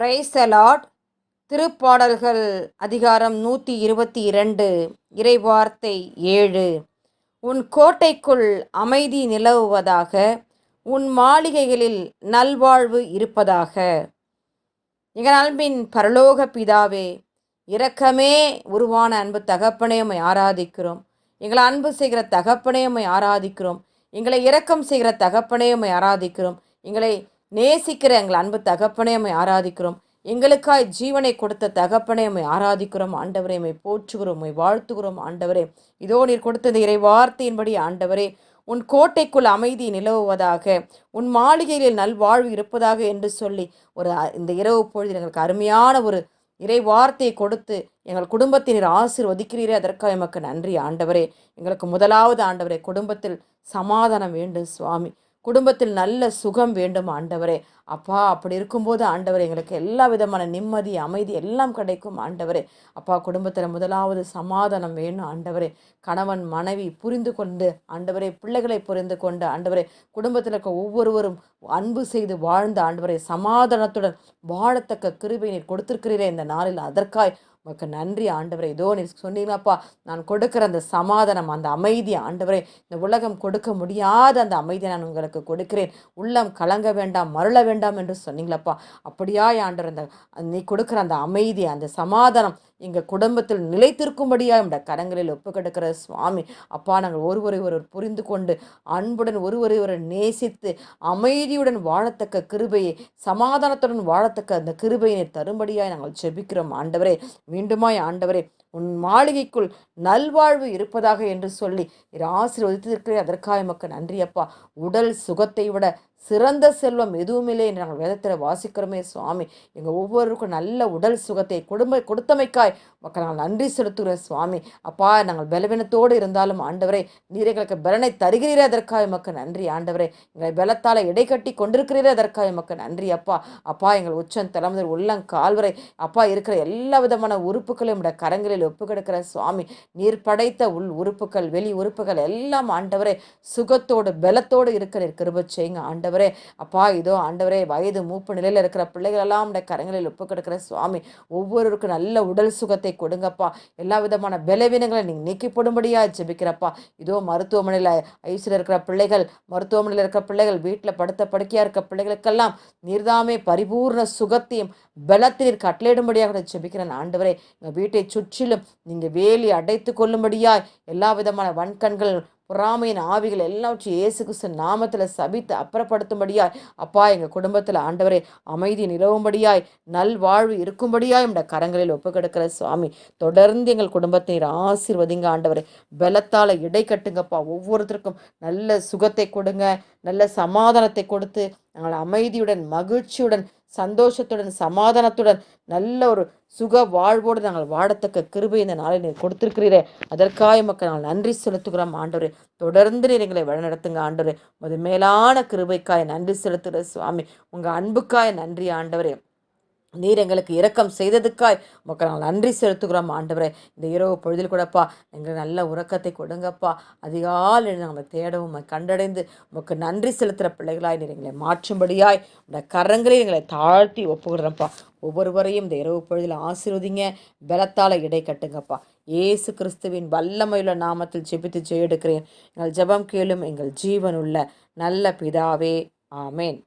பிரைசலாட் திருப்பாடல்கள் அதிகாரம் நூற்றி இருபத்தி இரண்டு இறைவார்த்தை ஏழு. உன் கோட்டைக்குள் அமைதி நிலவுவதாக உன் மாளிகைகளில் நல்வாழ்வு இருப்பதாக. எங்கள் அன்பின் பரலோக பிதாவே இரக்கமே உருவான அன்பு தகப்பனையுமை ஆராதிக்கிறோம். எங்களை அன்பு செய்கிற தகப்பனையுமை ஆராதிக்கிறோம். எங்களை இரக்கம் செய்கிற தகப்பனையுமை ஆராதிக்கிறோம். எங்களை நேசிக்கிற எங்கள் அன்பு தகப்பனே அம்மை ஆராதிக்கிறோம். எங்களுக்காய் ஜீவனை கொடுத்த தகப்பனே அம்மை ஆராதிக்கிறோம். ஆண்டவரே அம்மை போற்றுகிறோம். உம்மை வாழ்த்துகிறோம். ஆண்டவரே இதோ நீர் கொடுத்த இந்த இறை வார்த்தையின்படி ஆண்டவரே உன் கோட்டைக்குள் அமைதி நிலவுவதாக உன் மாளிகையில் நல்வாழ்வு இருப்பதாக என்று சொல்லி ஒரு இந்த இரவு பொழுது எங்களுக்கு அருமையான ஒரு இறை வார்த்தையை கொடுத்து எங்கள் குடும்பத்தினர் ஆசிர்வதிக்கிறீரே. அதற்காக எமக்கு நன்றி. ஆண்டவரே எங்களுக்கு முதலாவது ஆண்டவரே குடும்பத்தில் சமாதானம் வேண்டும் சுவாமி. குடும்பத்தில் நல்ல சுகம் வேண்டும் ஆண்டவரே. அப்பா அப்படி இருக்கும்போது ஆண்டவரே எங்களுக்கு எல்லா விதமான நிம்மதி அமைதி எல்லாம் கிடைக்கும் ஆண்டவரே. அப்பா குடும்பத்தில் முதலாவது சமாதானம் வேணும் ஆண்டவரே. கணவன் மனைவி புரிந்து கொண்டு ஆண்டவரே பிள்ளைகளை புரிந்து கொண்டு ஆண்டவரே. குடும்பத்தில் இருக்க ஒவ்வொருவரும் அன்பு செய்து வாழ்ந்த ஆண்டவரே சமாதானத்துடன் வாழத்தக்க கிருபை நீர் கொடுத்திருக்கிறீரே இந்த நாளில். அதற்காய் உமக்கு நன்றி ஆண்டவரே. இதோ நீ சொன்னீங்கப்பா நான் கொடுக்கிற அந்த சமாதானம் அந்த அமைதி ஆண்டவரே. இந்த உலகம் கொடுக்க முடியாத அந்த அமைதியை நான் உங்களுக்கு கொடுக்கிறேன். உள்ளம் கலங்க வேண்டாம் மருள வேண்டாம் என்று சொன்னீங்களப்பா அப்படியாய் ஆண்டவர் அந்த நீ கொடுக்குற அந்த அமைதி அந்த சமாதானம் எங்கள் குடும்பத்தில் நிலைத்திருக்கும்படியாக இந்த கரங்களில் ஒப்புக்கெடுக்கிற சுவாமி. அப்பா நாங்கள் ஒருவரை ஒருவர் புரிந்து கொண்டு அன்புடன் ஒருவரை ஒருவர் நேசித்து அமைதியுடன் வாழத்தக்க கிருபையை சமாதானத்துடன் வாழத்தக்க அந்த கிருபையை தரும்படியாய் நாங்கள் செபிக்கிறோம் ஆண்டவரே. மீண்டுமாய் ஆண்டவரே உன் மாளிகைக்குள் நல்வாழ்வு இருப்பதாக என்று சொல்லி ஆசிரியர் ஆசீர்வதித்திருக்கிறேன். அதற்காக மக்கள் நன்றி அப்பா உடல் சுகத்தை விட சிறந்த செல்வம் எதுவுமில்லை என்று நாங்கள் வேதத்தில் வாசிக்கிறோமே சுவாமி. எங்கள் ஒவ்வொருவருக்கும் நல்ல உடல் சுகத்தை கொடுமை கொடுத்தமைக்காய். மக்கள் நாங்கள் நன்றி செலுத்துகிறோம் சுவாமி. அப்பா நாங்கள் பலவீனத்தோடு இருந்தாலும் ஆண்டவரே நீர் எங்களுக்கு பலனை தருகிறீரே அதற்காக எமக்கு நன்றி. ஆண்டவரே எங்களை பலத்தால் இடைக்கட்டி கொண்டிருக்கிறீரே அதற்காக எமக்கு நன்றி. அப்பா அப்பா எங்கள் உச்சம் தலைமுதல் உள்ளம் கால்வரை அப்பா இருக்கிற எல்லா விதமான உறுப்புகளையும் உடைய கரங்களில் ஒப்புக்கெடுக்கிற சுவாமி. நீர் படைத்த உள் உறுப்புகள் வெளி உறுப்புகள் எல்லாம் ஆண்டவரே சுகத்தோடு பலத்தோடு இருக்கிற கிருப செய்யுங்க. ஆண்டவரே ஆண்டவரே. அப்பா இதோ ஆண்டவரே வயது மூப்பு நிலையில் இருக்கிற பிள்ளைகளெல்லாம் உடைய கரங்களில் கிடக்கிற சுவாமி. ஒவ்வொருவருக்கும் நல்ல உடல் சுகத்தை கொடுங்கப்பா. எல்லா விதமான பலவீனங்களை நீங்கள் நீக்கி ஜெபிக்கிறப்பா. இதோ மருத்துவமனையில் ஐசியில் இருக்கிற பிள்ளைகள் மருத்துவமனையில் இருக்கிற பிள்ளைகள் வீட்டில் படுத்த படுக்கையாக இருக்க பிள்ளைகளுக்கெல்லாம் நீர்தாமே பரிபூர்ண சுகத்தையும் பலத்தினர் கட்டளையிடும்படியாக ஜெபிக்கிறேன். ஆண்டவரே எங்கள் வீட்டை சுற்றிலும் நீங்கள் வேலி அடைத்து கொள்ளும்படியாய் எல்லா விதமான வன்கண்கள் பொறாமையின் ஆவிகள் எல்லாவற்றையும் இயேசு கிறிஸ்து நாமத்தில் சபித்து அப்புறப்படுத்தும்படியாய். அப்பா எங்கள் குடும்பத்தில் ஆண்டவரே அமைதி நிலவும்படியாய் நல்வாழ்வு இருக்கும்படியாய் இந்த கரங்களில் ஒப்புக்கெடுக்கிற சுவாமி. தொடர்ந்து எங்கள் குடும்பத்தை ஆசீர்வதிங்க ஆண்டவரே. பலத்தால் இடை கட்டுங்கப்பா. ஒவ்வொருத்தருக்கும் நல்ல சுகத்தை கொடுங்க. நல்ல சமாதானத்தை கொடுத்து நாங்கள் அமைதியுடன் மகிழ்ச்சியுடன் சந்தோஷத்துடன் சமாதானத்துடன் நல்ல ஒரு சுக வாழ்வோடு நாங்கள் வாழத்தக்க கிருபை இந்த நாளை நீர் கொடுத்திருக்கிறீரே. அதற்காக மக்கள் நாங்கள் நன்றி செலுத்துகிறோம். ஆண்டவரே தொடர்ந்து நீர் எங்களை வழிநடத்துங்க. ஆண்டவரே முதன்மேலான மேலான கிருபைக்காய் நன்றி செலுத்துகிற சுவாமி உங்கள் அன்புக்காய் நன்றி ஆண்டவரே. நீர் எங்களுக்கு இரக்கம் செய்ததுக்காய். உமக்கு நாங்கள் நன்றி செலுத்துகிறோம் ஆண்டவரே. இந்த இரவு பொழுதில் கூடப்பா எங்களுக்கு நல்ல உறக்கத்தை கொடுங்கப்பா. அதிகாலை நாங்கள் தேடவும் கண்டடைந்து உமக்கு நன்றி செலுத்துகிற பிள்ளைகளாய் நீர் எங்களை மாற்றும்படியாய் உடைய கரங்களில் எங்களை தாழ்த்தி ஒப்புகிறோம்ப்பா. ஒவ்வொருவரையும் இந்த இரவு பொழுதில் ஆசீர்வதிங்க பலத்தால் இடை கட்டுங்கப்பா. இயேசு கிறிஸ்துவின் வல்லமையுள்ள நாமத்தில் ஜெபித்து ஜெயெடுக்கிறேன். எங்கள் ஜெபம் கேளும் எங்கள் ஜீவனுள்ள நல்ல பிதாவே. ஆமேன்.